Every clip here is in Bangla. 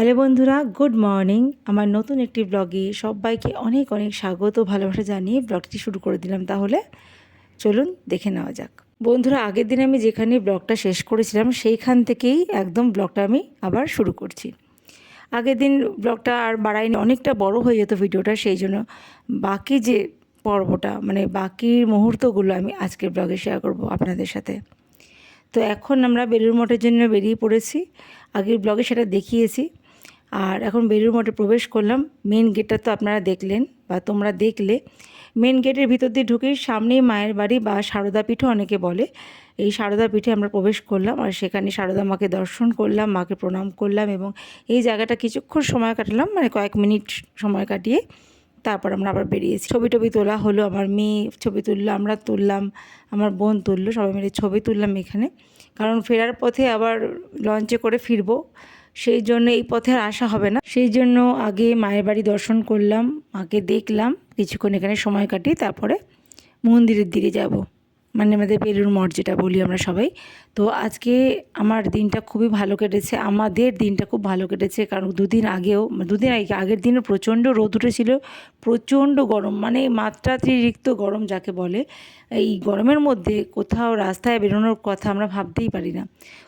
হ্যালো বন্ধুরা, গুড মর্নিং। আমার নতুন একটি ব্লগে সবাইকে অনেক অনেক স্বাগত ভালোবাসা জানিয়ে ব্লগটি শুরু করে দিলাম তাহলে। চলুন দেখে নেওয়া যাক। বন্ধুরা, আগের দিন আমি যেখানে ব্লগটা শেষ করেছিলাম, সেইখান থেকেই একদম ব্লগটা আমি আবার শুরু করছি। আগের দিন ব্লগটা আর বাড়াইনি, অনেকটা বড় হয়ে যেত ভিডিওটা, সেই জন্য বাকি যে পর্বটা মানে বাকি মুহূর্তগুলো আমি আজকের ব্লগে শেয়ার করব আপনাদের সাথে। তো এখন আমরা বেলুর মঠের জন্য বেরিয়ে পড়েছি। আগের ব্লগে সেটা দেখিয়েছি। আর এখন বেলুর মঠে প্রবেশ করলাম। মেন গেটটা তো আপনারা দেখলেন বা তোমরা দেখলে। মেন গেটের ভিতর দিয়ে ঢুকেই সামনেই মায়ের বাড়ি বা সারদা পীঠও অনেকে বলে। এই সারদা পিঠে আমরা প্রবেশ করলাম আর সেখানে সারদা মাকে দর্শন করলাম, মাকে প্রণাম করলাম এবং এই জায়গাটা কিছুক্ষণ সময় কাটালাম মানে কয়েক মিনিট সময় কাটিয়ে তারপর আমরা আবার বেরিয়েছি। ছবি টবি তোলা হলো, আমার মেয়ে ছবি তুললো, আমরা তুললাম, আমার বোন তুললো, সবাই মিলে ছবি তুললাম এখানে। কারণ ফেরার পথে আবার লঞ্চে করে ফিরবো। সেই জন্য এই পথে আর আসা হবে না। সেই জন্য আগে মায়ের বাড়ি দর্শন করলাম, মাকে দেখলাম, কিছুক্ষণ এখানে সময় কাটিয়ে তারপরে মন্দিরের দিকে যাব। মানে আমাদের বেলুর মঠ যেটা বলি আমরা সবাই। তো আজকে আমার দিনটা খুবই ভালো কেটেছে, আমাদের দিনটা খুব ভালো কেটেছে, কারণ দুদিন আগেও, দুদিন আগে, আগের দিনে প্রচণ্ড রোদ উঠেছিল, প্রচণ্ড গরম মানে মাত্রাতিরিক্ত গরম যাকে বলে, এই গরমের মধ্যে কোথাও রাস্তায় বেরোনোর কথা আমরা ভাবতেই পারি না।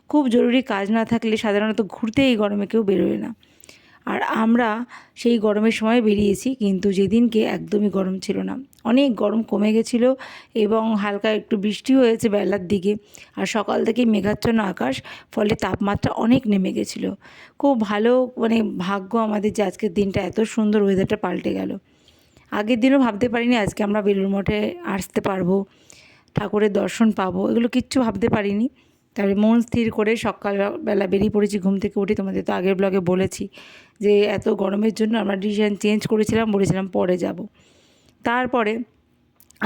খুব জরুরি কাজ না থাকলে সাধারণত ঘুরতে এই গরমে কেউ বেরোয় না। আর আমরা সেই গরমের সময় বেরিয়েছি, কিন্তু যেদিনকে একদমই গরম ছিল না। অনেক গরম কমে গেছিল এবং হালকা একটু বৃষ্টি হয়েছে বেলার দিকে আর সকাল থেকে মেঘাচ্ছন্ন আকাশ, ফলে তাপমাত্রা অনেক নেমে গেছিল। খুব ভালো মানে ভাগ্য আমাদের যে আজকের দিনটা এত সুন্দর ওয়েদারটা পাল্টে গেল। আগের দিনও ভাবতে পারিনি আজকে আমরা বেলুর মঠে আসতে পারব, ঠাকুরের দর্শন পাবো, এগুলো কিচ্ছু ভাবতে পারিনি। তারপরে মন স্থির করে সকালবেলা বেরিয়ে পড়েছি, ঘুম থেকে উঠে তোমাদের তো আগের ব্লগে বলেছি যে এত গরমের জন্য আমরা ডিসিশন চেঞ্জ করেছিলাম, বলেছিলাম পরে যাব। তারপরে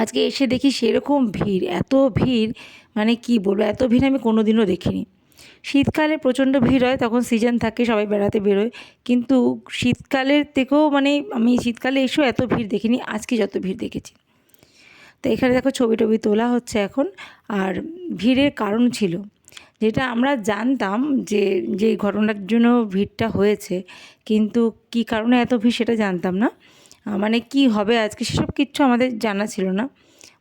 আজকে এসে দেখি সেরকম ভিড়, এত ভিড় মানে কি বলব, এত ভিড় আমি কোনো দিনও দেখিনি। শীতকালে প্রচণ্ড ভিড় হয়, তখন সিজন থাকে, সবাই বেড়াতে বেরোয়, কিন্তু শীতকালের থেকেও মানে আমি শীতকালে এসেও এত ভিড় দেখিনি, আজকে যত ভিড় দেখেছি। তো এখানে দেখো ছবি টবি তোলা হচ্ছে এখন, আর ভিড়ের কারণ ছিল যেটা আমরা জানতাম যে যে ঘটনার জন্য ভিড়টা হয়েছে, কিন্তু কি কারণে এত ভিড় সেটা জানতাম না। মানে কি হবে আজকে সেসব কিচ্ছু আমাদের জানা ছিল না।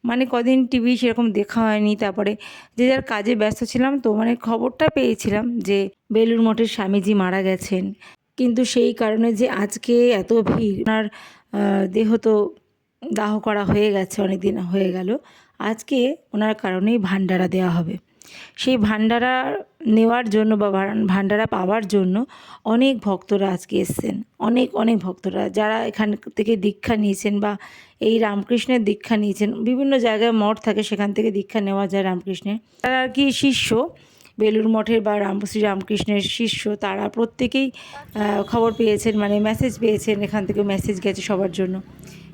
মানে কদিন টিভি সেরকম দেখা হয়নি, তারপরে যে যার কাজে ব্যস্ত ছিলাম তো মানে খবরটা পেয়েছিলাম যে বেলুর মঠের স্বামীজি মারা গেছেন। কিন্তু সেই কারণে যে আজকে এত ভিড়, ওনার দেহ তো দাহ করা হয়ে গেছে অনেক দিন হয়ে গেল। আজকে ওনার কারণেই ভান্ডারা দেওয়া হবে। সেই ভান্ডারা নেওয়ার জন্য বা ভান- ভান্ডারা পাওয়ার জন্য অনেক ভক্তরা আজকে এসছেন। অনেক অনেক ভক্তরা যারা এখান থেকে দীক্ষা নিয়েছেন বা এই রামকৃষ্ণের দীক্ষা নিয়েছেন, বিভিন্ন জায়গায় মঠ থাকে সেখান থেকে দীক্ষা নেওয়া যায় রামকৃষ্ণের। তারা আর কি শিষ্য বেলুর মঠের বা রাম, শ্রী রামকৃষ্ণের শিষ্য, তারা প্রত্যেকেই খবর পেয়েছেন মানে মেসেজ পেয়েছেন, এখান থেকে মেসেজ গেছে সবার জন্য।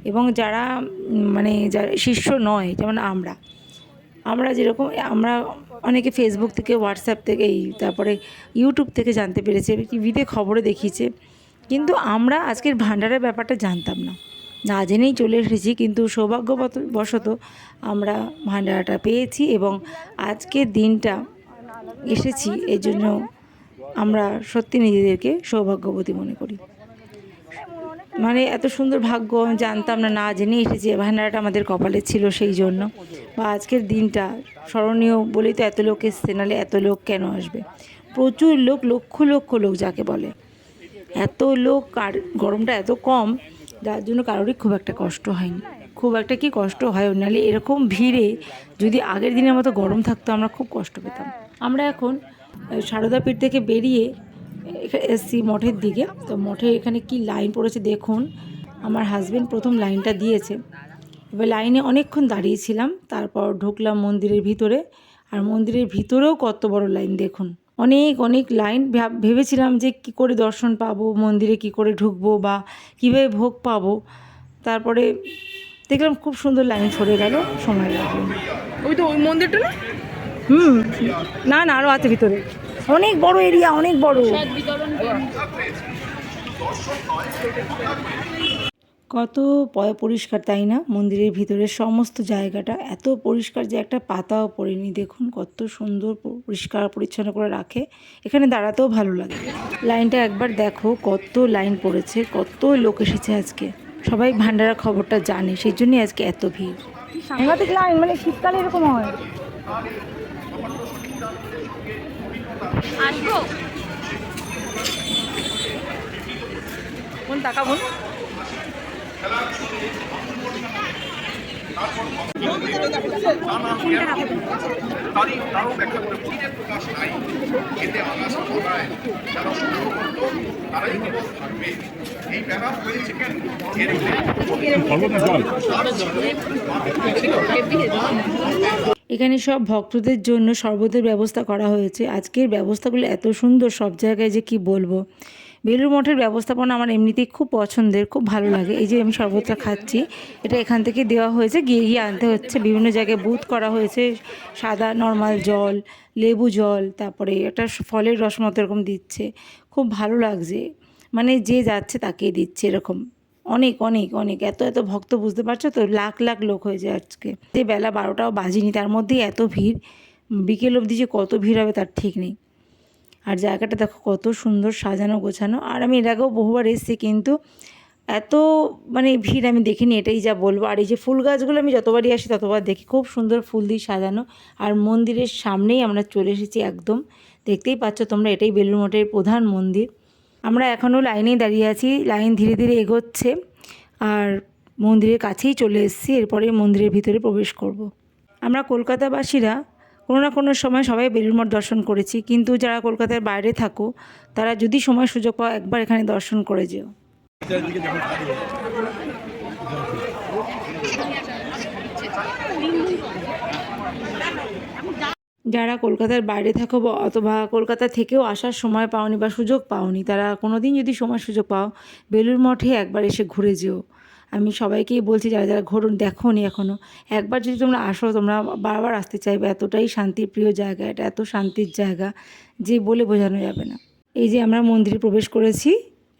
এবং যারা মানে যারা শিষ্য নয়, যেমন আমরা আমরা যেরকম, আমরা অনেকে ফেসবুক থেকে হোয়াটসঅ্যাপ থেকে, এই তারপরে ইউটিউব থেকে জানতে পেরেছে টিভিতে খবরে দেখিয়েছে। কিন্তু আমরা আজকের ভান্ডারের ব্যাপারটা জানতাম না। না জেনেই চলে এসেছি, কিন্তু সৌভাগ্যবত বশত আমরা ভান্ডারাটা পেয়েছি এবং আজকের দিনটা এসেছি এই জন্য আমরা সত্যি নিজেদেরকে সৌভাগ্যবতী মনে করি। মানে এত সুন্দর ভাগ্য আমি জানতাম না না জেনে এসেছি। ভান্ডারাটা আমাদের কপালে ছিল সেই জন্য। বা আজকের দিনটা স্মরণীয় বলেই তো এত লোক এসছে, নাহলে এত লোক কেন আসবে? প্রচুর লোক, লক্ষ লক্ষ লোক যাকে বলে। এত লোক, আর গরমটা এত কম, যার জন্য কারোরই খুব একটা কষ্ট হয়নি। খুব একটা কি কষ্ট হয়, নাহলে এরকম ভিড়ে যদি আগের দিনের মতো গরম থাকতো, আমরা খুব কষ্ট পেতাম। আমরা এখন সারদাপীঠ থেকে বেরিয়ে এসছি মঠের দিকে। তো মঠে এখানে কি লাইন পড়েছে দেখুন। আমার হাজবেন্ড প্রথম লাইনটা দিয়েছে। এবার লাইনে অনেকক্ষণ দাঁড়িয়েছিলাম তারপর ঢুকলাম মন্দিরের ভিতরে। আর মন্দিরের ভিতরেও কত বড় লাইন দেখুন। অনেক অনেক লাইন ভাব- ভেবেছিলাম যে কি করে দর্শন পাবো মন্দিরে কি করে ঢুকবো বা কীভাবে ভোগ পাবো। তারপরে দেখলাম খুব সুন্দর লাইন সরে গেল সময় লাগল। ওই তো ওই মন্দিরটা না? হুম না না আরও আছে ভিতরে। অনেক বড় এরিয়া অনেক বড়। কত পরিষ্কার তাই না? মন্দিরের ভিতরে সমস্ত জায়গাটা এত পরিষ্কার যে একটা পাতাও পড়েনি। দেখুন কত সুন্দর পরিষ্কার পরিচ্ছন্ন করে রাখে। এখানে দাঁড়াতেও ভালো লাগে। লাইনটা একবার দেখো কত লাইন পড়েছে কত লোক এসেছে আজকে। সবাই ভান্ডারা খবরটা জানে সেই জন্যই আজকে এত ভিড়। সাংঘাতিক লাইন মানে শীতকালে এরকম হয়। আসব কোন টাকা বল তারই তারও ব্যাখ্যা করে চীনের প্রকাশ নাই এতে আকাশ পাতায় যারা সংগ্রহ করত তারাই কেবল থাকবে এই ব্যাপার হয়েছে কেন এর এখানে সব ভক্তদের জন্য শরবতের ব্যবস্থা করা হয়েছে। আজকের ব্যবস্থাগুলো এত সুন্দর, সব জায়গায় যে কি বলব। বেলুর মঠের ব্যবস্থাপনা আমার এমনিতেই খুব পছন্দের, খুব ভালো লাগে। এই যে আমি শরবতটা খাচ্ছি, এটা এখান থেকে দেওয়া হয়েছে। গিয়ে গিয়ে আনতে হচ্ছে। বিভিন্ন জায়গায় বুথ করা হয়েছে। সাদা নর্মাল জল, লেবু জল, তারপরে একটা ফলের রস মতো এরকম দিচ্ছে। খুব ভালো লাগছে। মানে যে যাচ্ছে তাকেই দিচ্ছে এরকম। অনেক অনেক অনেক। এত এত ভক্ত বুঝতে পারছ তো? লাখ লাখ লোক হয়েছে আজকে। যে বেলা বারোটাও বাজিনি, তার মধ্যেই এত ভিড়। বিকেল অবধি যে কত ভিড় হবে তার ঠিক নেই। আর জায়গাটা দেখো কত সুন্দর সাজানো, গোছানো। আর আমি এর আগেও বহুবার এসেছি, কিন্তু এত মানে ভিড় আমি দেখিনি, এটাই যা বলব। আর এই যে ফুল গাছগুলো আমি যতবারই আসি, ততবার দেখি। খুব সুন্দর ফুল দিয়ে সাজানো। আর মন্দিরের সামনেই আমরা চলে এসেছি একদম। দেখতেই পাচ্ছ তোমরা, এটাই বেলুর মঠের প্রধান মন্দির। আমরা এখনও লাইনেই দাঁড়িয়ে আছি, লাইন ধীরে ধীরে এগোচ্ছে আর মন্দিরের কাছেই চলে এসেছি, এরপরে মন্দিরের ভিতরে প্রবেশ করব। আমরা কলকাতাবাসীরা কোনো না কোনো সময় সবাই বেলুর মঠ দর্শন করেছি, কিন্তু যারা কলকাতার বাইরে থাকো, তারা যদি সময় সুযোগ পাও একবার এখানে দর্শন করে যেও যারা কলকাতার বাইরে থাকো বা অথবা কলকাতা থেকেও আসার সময় পাওনি বা সুযোগ পাওনি, তারা কোনো দিন যদি সময় সুযোগ পাও বেলুর মঠে একবার এসে ঘুরে যেও। আমি সবাইকেই বলছি, যারা যারা ঘুরুন দেখো নি এখনও একবার যদি তোমরা আসো, তোমরা বারবার আসতে চাইবে, এতটাই শান্তির প্রিয় জায়গা, এটা এত শান্তির জায়গা যে বলে বোঝানো যাবে না। এই যে আমরা মন্দিরে প্রবেশ করেছি,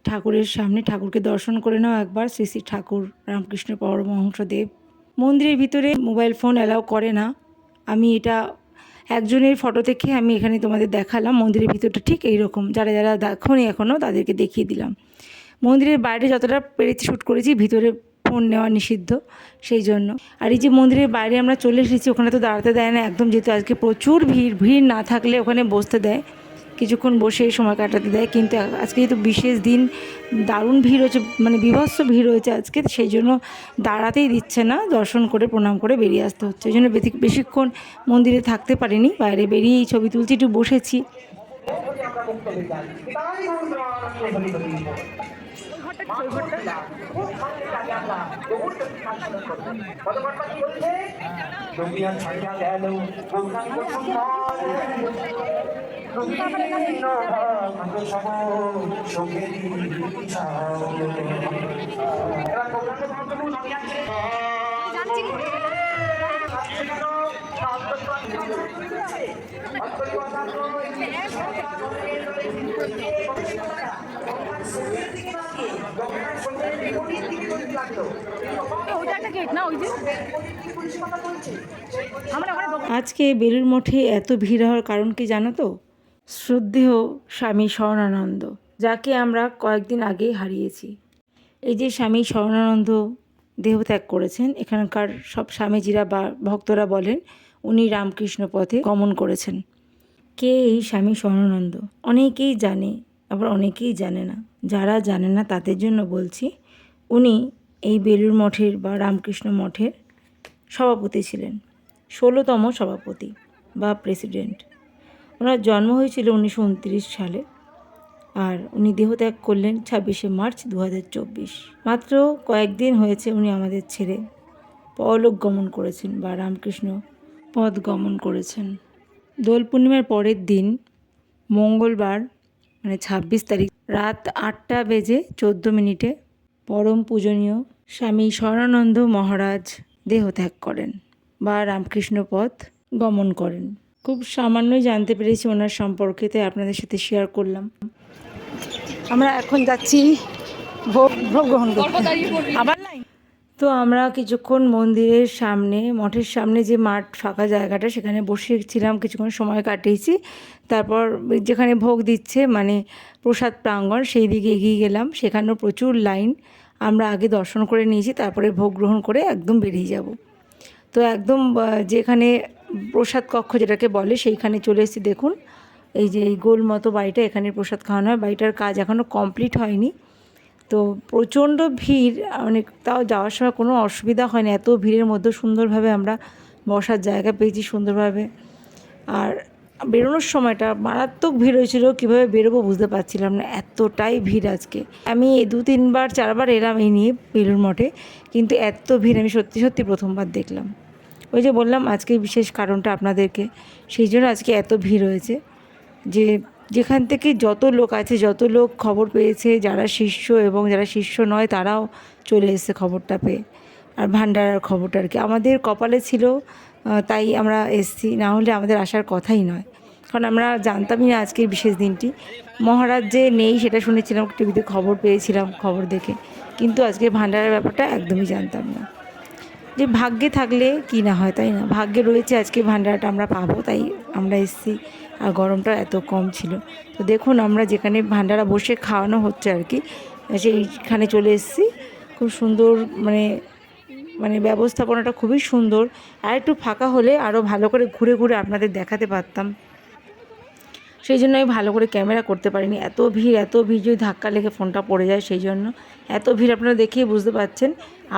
ঠাকুরের সামনে ঠাকুরকে দর্শন করে নাও একবার, শ্রী শ্রী ঠাকুর রামকৃষ্ণ পরমহংসদেব। মন্দিরের ভিতরে মোবাইল ফোন অ্যালাউ করে না। আমি এটা একজনের ফটো থেকে আমি এখানে তোমাদের দেখালাম, মন্দিরের ভিতরটা ঠিক এইরকম। যারা যারা দেখনি এখনও তাদেরকে দেখিয়ে দিলাম। মন্দিরের বাইরে যতটা পেরেছি শ্যুট করেছি, ভিতরে ফোন নেওয়া নিষিদ্ধ, সেই জন্য। আর এই যে মন্দিরের বাইরে আমরা চলে এসেছি, ওখানে তো দাঁড়াতে দেয় না, একদম যেহেতু আজকে প্রচুর ভিড় ভিড় না থাকলে ওখানে বসতে দেয়। কিছুক্ষণ বসে সময় কাটাতে দেয়, কিন্তু আজকে যেহেতু বিশেষ দিন, দারুণ ভিড় হয়েছে মানে বিভৎস ভিড় হয়েছে আজকে, সেই জন্য দাঁড়াতেই দিচ্ছে না, দর্শন করে, প্রণাম করে বেরিয়ে আসতে হচ্ছে। ওই জন্য বেশি- বেশিক্ষণ মন্দিরে থাকতে পারিনি, বাইরে বেরিয়েই ছবি তুলছি, একটু বসেছি। দুনিয়া ছাড়িয়া গেল সুন্দর আজকে বেলুর মঠে এত ভিড় হওয়ার কারণ কি জানো তো? শ্রদ্ধেয় স্বামী শরণানন্দ যাকে আমরা কয়েকদিন আগেই হারিয়েছি। এই যে স্বামী শরণানন্দ দেহত্যাগ করেছেন, এখানকার সব স্বামীজিরা বা ভক্তরা বলেন, উনি রামকৃষ্ণ পথে গমন করেছেন। কে এই স্বামী শরণানন্দ অনেকেই জানে আবার অনেকেই জানে না। যারা জানে না, তাদের জন্য বলছি, উনি এই বেলুর মঠের বা রামকৃষ্ণ মঠের সভাপতি ছিলেন। ষোলোতম সভাপতি বা প্রেসিডেন্ট। ওনার জন্ম হয়েছিল উনিশশো উনত্রিশ সালে আর উনি দেহত্যাগ করলেন ছাব্বিশে মার্চ দু হাজার চব্বিশ। মাত্র কয়েকদিন হয়েছে উনি আমাদের ছেড়ে পরলোক গমন করেছেন বা রামকৃষ্ণ পথ গমন করেছেন। দোল পূর্ণিমার পরের দিন মঙ্গলবার মানে ছাব্বিশ তারিখ রাত আটটা বেজে চোদ্দ মিনিটে পরম পূজনীয় স্বামী স্বরানন্দ মহারাজ দেহত্যাগ করেন বা রামকৃষ্ণ পথ গমন করেন। খুব সামান্যই জানতে পেরেছি ওনার সম্পর্কে তাই আপনাদের সাথে শেয়ার করলাম। আমরা এখন যাচ্ছি ভোগ ভোগ গ্রহণ করতে। আবার তো আমরা কিছুক্ষণ মন্দিরের সামনে, মঠের সামনে যে মাঠ ফাঁকা জায়গাটা, সেখানে বসেছিলাম, কিছুক্ষণ সময় কাটিয়েছি। তারপর যেখানে ভোগ দিচ্ছে মানে প্রসাদ প্রাঙ্গণ, সেই দিকে এগিয়ে গেলাম। সেখানেও প্রচুর লাইন আমরা আগে দর্শন করে নিয়েছি, তারপরে ভোগ গ্রহণ করে একদম বেরিয়ে যাব। তো একদম যেখানে প্রসাদ কক্ষ যেটাকে বলে, সেইখানে চলে এসেছি। দেখুন, এই যে এই গোল মতো বাড়িটা, এখানে প্রসাদ খাওয়ানো হয়। বাড়িটার কাজ এখনও কমপ্লিট হয়নি। তো প্রচণ্ড ভিড় মানে তাও যাওয়ার সময় কোনো অসুবিধা হয় না এত ভিড়ের মধ্যে সুন্দরভাবে আমরা বসার জায়গা পেয়েছি সুন্দরভাবে। আর বেরোনোর সময়টা মারাত্মক ভিড় হয়েছিল, কীভাবে বেরোবো বুঝতে পারছিলাম না, এতটাই ভিড় আজকে। আমি দু, তিনবার, চারবার এলাম এই নিয়ে বেলুর মঠে, কিন্তু এত ভিড় আমি সত্যি সত্যি প্রথমবার দেখলাম। ওই যে বললাম, আজকে বিশেষ কারণটা আপনাদেরকে, সেই জন্য আজকে এত ভিড় হয়েছে যে যেখান থেকে যত লোক আছে, যত লোক খবর পেয়েছে, যারা শিষ্য এবং যারা শিষ্য নয়, তারাও চলে এসেছে খবরটা পেয়ে। আর ভান্ডারার খবরটা আর কি। আমাদের কপালে ছিল তাই আমরা এসছি। না হলে আমাদের আসার কথাই নয়। কারণ আমরা জানতামই না আজকের বিশেষ দিনটি। মহারাজ যে নেই সেটা শুনেছিলাম, টিভিতে খবর পেয়েছিলাম, খবর দেখে। কিন্তু আজকে ভান্ডারের ব্যাপারটা একদমই জানতাম না। যে ভাগ্যে থাকলে কি না হয়, তাই না? ভাগ্যে রয়েছে আজকে ভান্ডারটা আমরা পাবো, তাই আমরা এসেছি। আর গরমটা এত কম ছিল। তো দেখুন আমরা যেখানে ভান্ডারা বসে খাওয়ানো হচ্ছে আর কি, সেইখানে চলে এসেছি। খুব সুন্দর মানে মানে ব্যবস্থাপনাটা খুবই সুন্দর। আর একটু ফাঁকা হলে আরও ভালো করে ঘুরে ঘুরে আপনাদের দেখাতে পারতাম। সেই জন্য আমি ভালো করে ক্যামেরা করতে পারিনি। এত ভিড় এত ভিড় যদি ধাক্কা লেগে ফোনটা পড়ে যায়, সেই জন্য এত ভিড় আপনারা দেখেই বুঝতে পারছেন।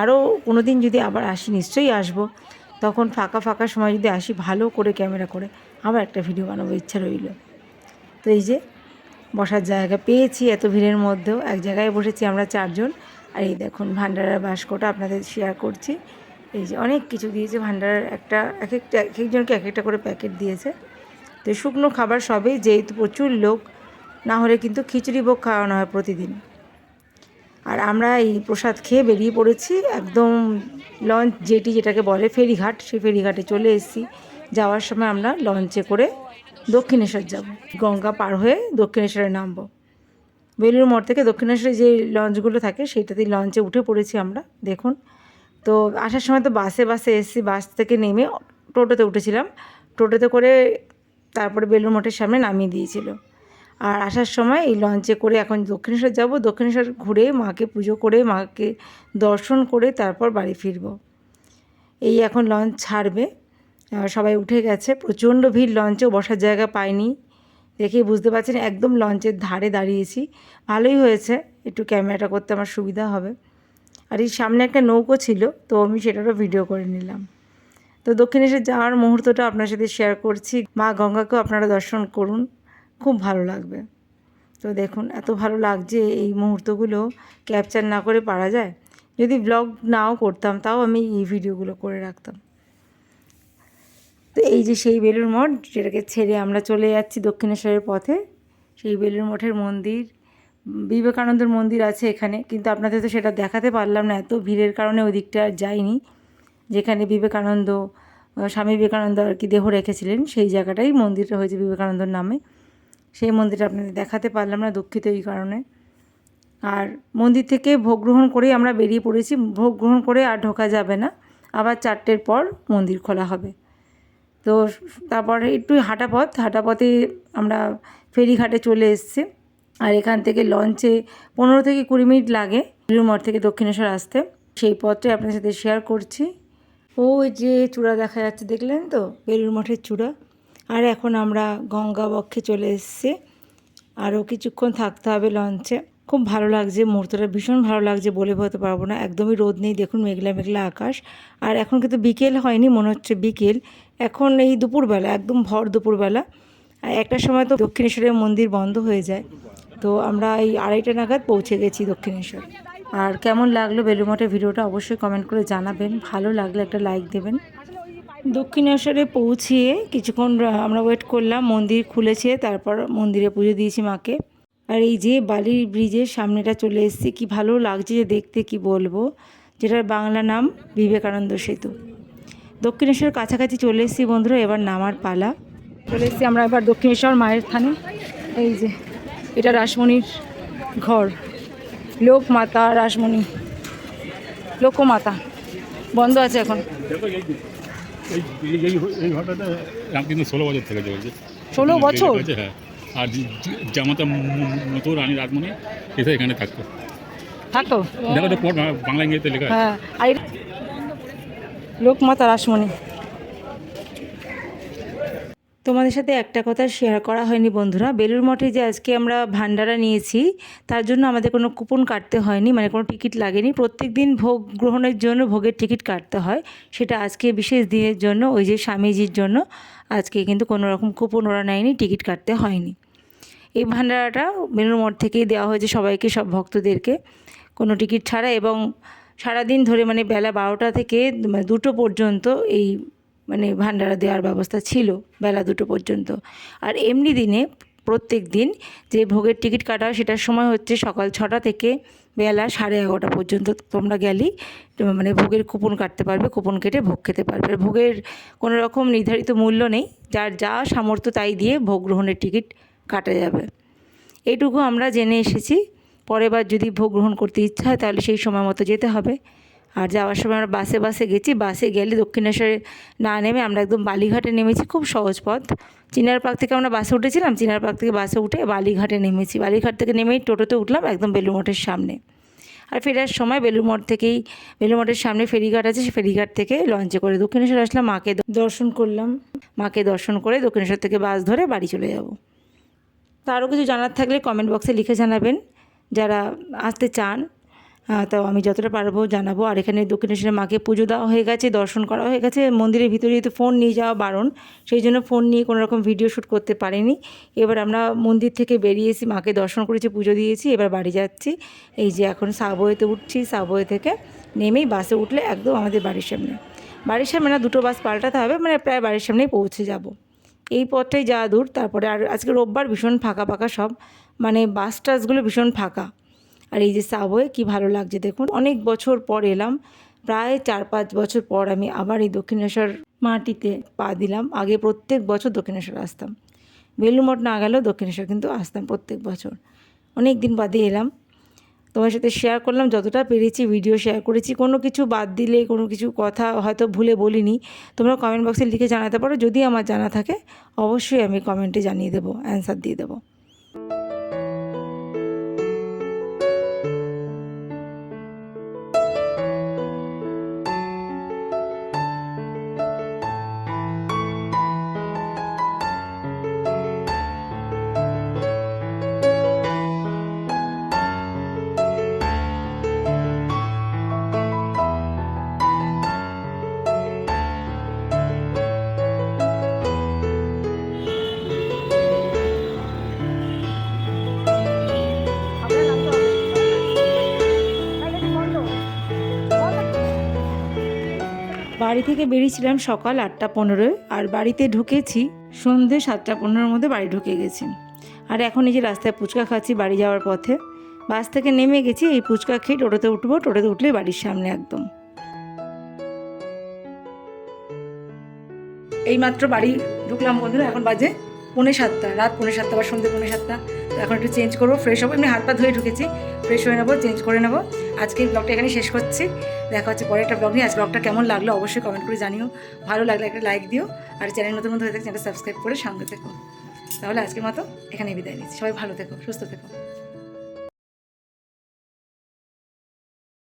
আরও কোনো দিন যদি আবার আসি, নিশ্চয়ই আসব। তখন ফাঁকা ফাঁকা সময় যদি আসি, ভালো করে ক্যামেরা করে। আবার একটা ভিডিও বানাবো, ইচ্ছা রইল। তো এই যে বসার জায়গা পেয়েছি, এত ভিড়ের মধ্যেও এক জায়গায় বসেছি আমরা চারজন। আর এই দেখুন ভান্ডারার বাস্কটা আপনাদের শেয়ার করছি। এই যে অনেক কিছু দিয়েছে, ভান্ডারার একটা এক একটা, এক একজনকে এক একটা করে প্যাকেট দিয়েছে। তো শুকনো খাবার সবই, যেহেতু প্রচুর লোক, না হলে কিন্তু খিচুড়ি ভোগ খাওয়ানো হয় প্রতিদিন। আর আমরা এই প্রসাদ খেয়ে বেরিয়ে পড়েছি, একদম লঞ্চ জেটি যেটাকে বলে ফেরিঘাট, সেই ফেরিঘাটে চলে এসেছি। যাওয়ার সময় আমরা লঞ্চে করে দক্ষিণেশ্বর যাব। গঙ্গা পার হয়ে দক্ষিণেশ্বরে নামবো। বেলুর মোড় থেকে দক্ষিণেশ্বরে যে লঞ্চগুলো থাকে, সেইটাতেই লঞ্চে উঠে পড়েছি আমরা, দেখুন। তো আসার সময় তো বাসে বাসে এসেছি বাস থেকে নেমে টোটোতে উঠেছিলাম। টোটোতে করে তারপরে বেলুর মঠের সামনে নামিয়ে দিয়েছিল। আর আসার সময় এই লঞ্চে করে এখন দক্ষিণেশ্বর যাব। দক্ষিণেশ্বর ঘুরে মাকে পুজো করে, মাকে দর্শন করে তারপর বাড়ি ফিরব। এই এখন লঞ্চ ছাড়বে। সবাই উঠে গেছে। প্রচণ্ড ভিড় লঞ্চেও বসার জায়গা পাইনি। দেখেই বুঝতে পারছেন, একদম লঞ্চের ধারে দাঁড়িয়েছি। ভালোই হয়েছে, একটু ক্যামেরাটা করতে আমার সুবিধা হবে। আর এই সামনে একটা নৌকো ছিল, তো আমি সেটারও ভিডিও করে নিলাম। তো দক্ষিণেশ্বর যাওয়ার মুহূর্তটা আপনার সাথে শেয়ার করছি। মা গঙ্গাকেও আপনারা দর্শন করুন, খুব ভালো লাগবে। তো দেখুন, এত ভালো লাগছে এই মুহূর্তগুলো ক্যাপচার না করে পারা যায়। যদি ব্লগ নাও করতাম, তাও আমি এই ভিডিওগুলো করে রাখতাম। তো এই যে সেই বেলুর মঠ যেটাকে ছেড়ে আমরা চলে যাচ্ছি দক্ষিণেশ্বরের পথে, সেই বেলুর মঠের মন্দির, বিবেকানন্দের মন্দির আছে এখানে, কিন্তু আপনাদের তো সেটা দেখাতে পারলাম না, এত ভিড়ের কারণে ওই দিকটা যাইনি। যেখানে বিবেকানন্দ স্বামী বিবেকানন্দ আর কি দেহ রেখেছিলেন, সেই জায়গাটাই মন্দিরটা হয়েছে বিবেকানন্দর নামে। সেই মন্দিরটা আপনাদের দেখাতে পারলাম না, দুঃখিত এই কারণে। আর মন্দির থেকে ভোগ গ্রহণ করেই আমরা বেরিয়ে পড়েছি, ভোগ গ্রহণ করে আর ঢোকা যাবে না, আবার চারটের পর মন্দির খোলা হবে। তো তারপরে একটু হাঁটা পথ হাঁটা পথে আমরা ফেরিঘাটে চলে এসেছি। আর এখান থেকে লঞ্চে পনেরো থেকে কুড়ি মিনিট লাগে মঠ থেকে দক্ষিণেশ্বর আসতে। সেই পথটাই আপনার সাথে শেয়ার করছি। ওই যে চূড়া দেখা যাচ্ছে, দেখলেন তো? বেলুর মঠের চূড়া। আর এখন আমরা গঙ্গা বক্ষে চলে এসেছি। আরও কিছুক্ষণ থাকতে হবে লঞ্চে। খুব ভালো লাগছে, মুহূর্তটা ভীষণ ভালো লাগছে বলে বোঝাতে পারব না। একদমই রোদ নেই, দেখুন মেঘলা মেঘলা আকাশ। আর এখন কিন্তু বিকেল হয়নি, মনে হচ্ছে বিকেল। এখন এই দুপুরবেলা, একদম ভর দুপুরবেলা। আর একটা সময় তো দক্ষিণেশ্বরের মন্দির বন্ধ হয়ে যায়। তো আমরা এই আড়াইটা নাগাদ পৌঁছে গেছি দক্ষিণেশ্বর। আর কেমন লাগল বেলুমঠের ভিডিওটা অবশ্যই কমেন্ট করে জানাবেন। ভালো লাগলে একটা লাইক দেবেন। দক্ষিণেশ্বরে পৌঁছিয়ে কিছুক্ষণ আমরা ওয়েট করলাম, মন্দির খুলেছে, তারপর মন্দিরে পুজো দিয়েছি মাকে। আর এই যে বালির ব্রিজের সামনেটা চলে এসেছি কি ভালো লাগছে যে দেখতে কি বলব? যেটার বাংলা নাম বিবেকানন্দ সেতু। দক্ষিণেশ্বর কাছাকাছি চলে এসেছি বন্ধুরা এবার নামার পালা। চলে এসেছি আমরা এবার দক্ষিণেশ্বর মায়ের স্থানে এই যে এটা রাসমণির ঘর। লোকমাতা রাসমণি। লোকমাতা। বন্ধ আছে এখন। ষোলো বছর 16 বছর? হ্যাঁ আর জামাতা মতো রানী রাজমণি এসে এখানে থাকতো। থাকো দেখো তো বাংলা ইংরেজিতে লেখা হ্যাঁ লোকমাতা রাসমণি। তোমাদের সাথে একটা কথা শেয়ার করা হয়নি বন্ধুরা। বেলুর মঠে যে আজকে আমরা ভান্ডারা নিয়েছি তার জন্য আমাদের কোনো কুপন কাটতে হয়নি মানে কোনো টিকিট লাগেনি। প্রত্যেক দিন ভোগ গ্রহণের জন্য ভোগের টিকিট কাটতে হয়। সেটা আজকে বিশেষ দিনের জন্য ওই যে স্বামীজির জন্য। আজকে কিন্তু কোনো রকম কুপন ওরা নেয়নি টিকিট কাটতে হয়নি। এই ভান্ডারাটা বেলুর মঠ থেকেই দেওয়া হয়েছে সবাইকে, সব ভক্তদেরকে। কোনো টিকিট ছাড়া এবং সারাদিন ধরে মানে বেলা বারোটা থেকে মানে দুটো পর্যন্ত এই মানে ভান্ডারা দেওয়ার ব্যবস্থা ছিল, বেলা দুটো পর্যন্ত। আর এমনি দিনে প্রত্যেক দিন যে ভোগের টিকিট কাটা হয় সেটার সময় হচ্ছে সকাল ছটা থেকে বেলা সাড়ে এগারোটা পর্যন্ত তোমরা গেলেই মানে ভোগের কুপন কাটতে পারবে, কুপন কেটে ভোগ খেতে পারবে। ভোগের কোনো রকম নির্ধারিত মূল্য নেই, যার যা সামর্থ্য তাই দিয়ে ভোগ গ্রহণের টিকিট কাটা যাবে। এইটুকু আমরা জেনে এসেছি। পরের বার যদি ভোগ গ্রহণ করতে ইচ্ছা হয় তাহলে সেই সময় মতো যেতে হবে। আর যাওয়ার সময় আমরা বাসে বাসে গেছি। বাসে গেলে দক্ষিণেশ্বরে না নেমে আমরা একদম বালিঘাটে নেমেছি। খুব সহজ পথ। চিনার পার্ক থেকে আমরা বাসে উঠেছিলাম। চিনার পার্ক থেকে বাসে উঠে বালিঘাটে নেমেছি। বালিঘাট থেকে নেমেই টোটোতে উঠলাম একদম বেলুমঠের সামনে। আর ফেরার সময় বেলুমঠ থেকেই বেলুমঠের সামনে ফেরিঘাট আছে। সেই ফেরিঘাট থেকে লঞ্চে করে দক্ষিণেশ্বর আসলাম। মাকে দর্শন করলাম। মাকে দর্শন করে দক্ষিণেশ্বর থেকে বাস ধরে বাড়ি চলে যাব। তো আরও কিছু জানার থাকলে কমেন্ট বক্সে লিখে জানাবেন, যারা আসতে চান। তো আমি যতটা পারব জানাব। আর এখানে দক্ষিণেশ্বরের মাকে পুজো দেওয়া হয়ে গেছে, দর্শন করা হয়ে গেছে। মন্দিরের ভিতরে যেহেতু ফোন নিয়ে যাওয়া বারণ, সেই জন্য ফোন নিয়ে কোনো রকম ভিডিও শ্যুট করতে পারিনি। এবার আমরা মন্দির থেকে বেরিয়েছি মাকে দর্শন করেছি, পুজো দিয়েছি। এবার বাড়ি যাচ্ছি। এই যে এখন সাবওয়েতে উঠছি, সাবওয়ে থেকে নেমেই বাসে উঠলে একদম আমাদের বাড়ির সামনে। বাড়ির সামনে না, দুটো বাস পাল্টাতে হবে মানে প্রায় বাড়ির সামনেই পৌঁছে যাব। এই পথটাই যাওয়া দূর। তারপরে আর আজকে রোববার ভীষণ ফাঁকা ফাঁকা সব। মানে বাস টাসগুলো ভীষণ ফাঁকা। আর এই যে সাবওয়ে কি ভালো লাগছে দেখুন। অনেক বছর পর এলাম। প্রায় চার পাঁচ বছর পর আমি আবার এই দক্ষিণেশ্বর মাটিতে পা দিলাম। আগে প্রত্যেক বছর দক্ষিণেশ্বর আসতাম। বেলুমঠ না গেলেও দক্ষিণেশ্বর কিন্তু আসতাম প্রত্যেক বছর। অনেক দিন বাদে এলাম। তোমার সাথে শেয়ার করলাম, যতটা পেরেছি ভিডিও শেয়ার করেছি। কোনো কিছু বাদ দিলে, কোনো কিছু কথা হয়তো ভুলে বলিনি, তোমরা কমেন্ট বক্সে লিখে জানাতে পারো। যদি আমার জানা থাকে, অবশ্যই আমি কমেন্টে জানিয়ে দেবো অ্যান্সার দিয়ে দেবো। বাড়ি থেকে বেরিয়েছিলাম সকাল আটটা পনেরোয়, আর বাড়িতে ঢুকেছি সন্ধে সাতটা পনেরোর মধ্যে বাড়ি ঢুকে গেছি। আর এখন এই যে রাস্তায় ফুচকা খাচ্ছি বাড়ি যাওয়ার পথে, বাস থেকে নেমে গেছি, এই ফুচকা খেয়ে টোটোতে উঠবো, টোটোতে উঠলে বাড়ির সামনে একদম। এইমাত্র বাড়ি ঢুকলাম বন্ধুরা, এখন বাজে পৌনে সাতটা, রাত পৌনে সাতটা বা সন্ধ্যে পৌনে সাতটা। তো এখন একটু চেঞ্জ করব ফ্রেশ হব। এমনি হাত পা ধুয়ে ঢুকেছি ফ্রেশ হয়ে নেব চেঞ্জ করে নেব। আজকের ব্লগটা এখানে শেষ করছি। দেখা হচ্ছে পরে একটা ব্লগ নিয়ে। আজ ব্লগটা কেমন লাগল অবশ্যই কমেন্ট করে জানিও। ভালো লাগলে একটা লাইক দিও। আর চ্যানেল নতুন হয়ে থাকে চ্যানেলটা সাবস্ক্রাইব করে সঙ্গে থেকো। তাহলে আজকের মতো এখানে বিদায় নিচ্ছি। সবাই ভালো থেকো, সুস্থ থেকো।